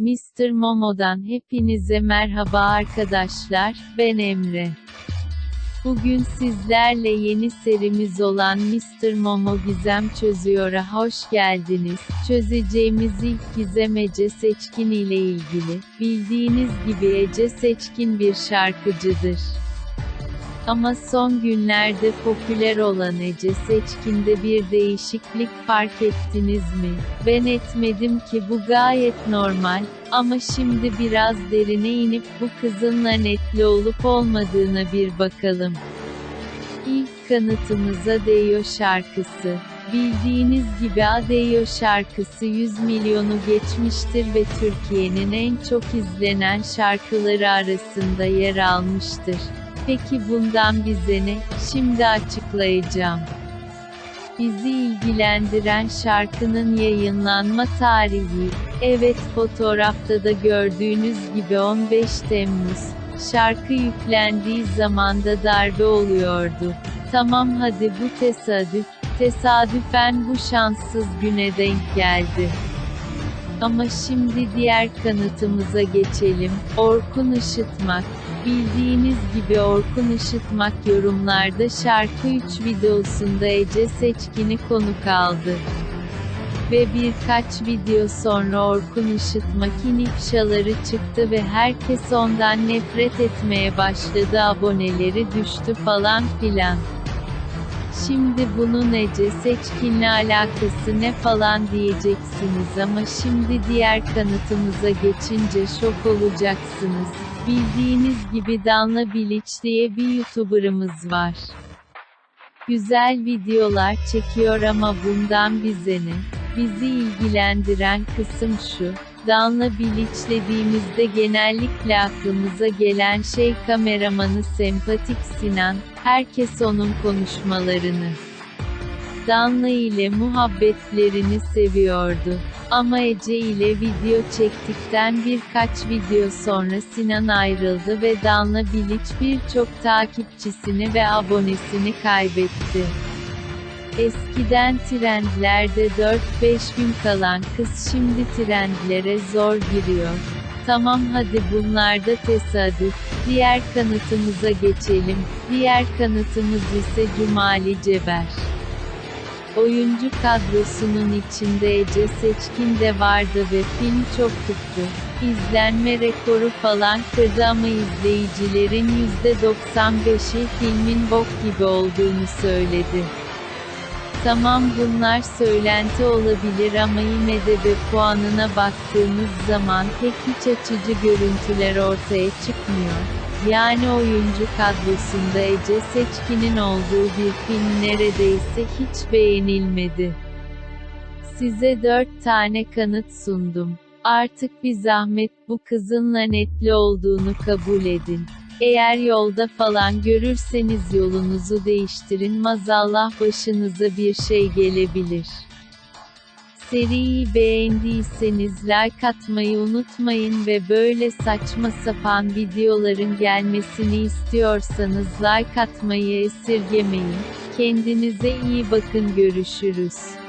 Mr. Momo'dan hepinize merhaba arkadaşlar, ben Emre. Bugün sizlerle yeni serimiz olan Mr. Momo Gizem Çözüyor'a hoş geldiniz. Çözeceğimiz ilk gizem Ece Seçkin ile ilgili. Bildiğiniz gibi Ece Seçkin bir şarkıcıdır. Ama son günlerde popüler olan Ece Seçkin'de bir değişiklik fark ettiniz mi? Ben etmedim ki bu gayet normal, ama şimdi biraz derine inip bu kızın lanetli olup olmadığına bir bakalım. İlk kanıtımıza Deyo şarkısı. Bildiğiniz gibi Adeyo şarkısı 100 milyonu geçmiştir ve Türkiye'nin en çok izlenen şarkıları arasında yer almıştır. Peki bundan bize ne? Şimdi açıklayacağım. Bizi ilgilendiren şarkının yayınlanma tarihi, evet fotoğrafta da gördüğünüz gibi 15 Temmuz. Şarkı yüklendiği zamanda darbe oluyordu. Tamam hadi bu tesadüf, tesadüfen bu şanssız güne denk geldi. Ama şimdi diğer kanıtımıza geçelim. Orkun Işıtmak. Bildiğiniz gibi Orkun Işıtmak yorumlarda şarkı 3 videosunda Ece Seçkin'i konuk aldı. Ve birkaç video sonra Orkun Işıtmak'ın ifşaları çıktı ve herkes ondan nefret etmeye başladı aboneleri düştü falan filan. Şimdi bunun Ece Seçkin'le alakası ne falan diyeceksiniz ama şimdi diğer kanıtımıza geçince şok olacaksınız. Bildiğiniz gibi Danla Bilic diye bir YouTuber'ımız var. Güzel videolar çekiyor ama bundan bize ne? Bizi ilgilendiren kısım şu, Danla Bilic dediğimizde genellikle aklımıza gelen şey kameramanı sempatik Sinan, herkes onun konuşmalarını. Danla ile muhabbetlerini seviyordu. Ama Ece ile video çektikten birkaç video sonra Sinan ayrıldı ve Danla Bilic birçok takipçisini ve abonesini kaybetti. Eskiden trendlerde 4-5 gün kalan kız şimdi trendlere zor giriyor. Tamam hadi bunlar da tesadüf. Diğer kanıtımıza geçelim. Diğer kanıtımız ise Cumali Ceber. Oyuncu kadrosunun içinde Ece Seçkin de vardı ve film çok tuttu. İzlenme rekoru falan kırdı ama izleyicilerin %95'i filmin bok gibi olduğunu söyledi. Tamam bunlar söylenti olabilir ama IMDb puanına baktığımız zaman pek iç açıcı görüntüler ortaya çıkmıyor. Yani oyuncu kadrosunda Ece Seçkin'in olduğu bir film neredeyse hiç beğenilmedi. Size 4 tane kanıt sundum. Artık bir zahmet bu kızın lanetli olduğunu kabul edin. Eğer yolda falan görürseniz yolunuzu değiştirin mazallah başınıza bir şey gelebilir. Seriyi beğendiyseniz like atmayı unutmayın ve böyle saçma sapan videoların gelmesini istiyorsanız like atmayı esirgemeyin. Kendinize iyi bakın görüşürüz.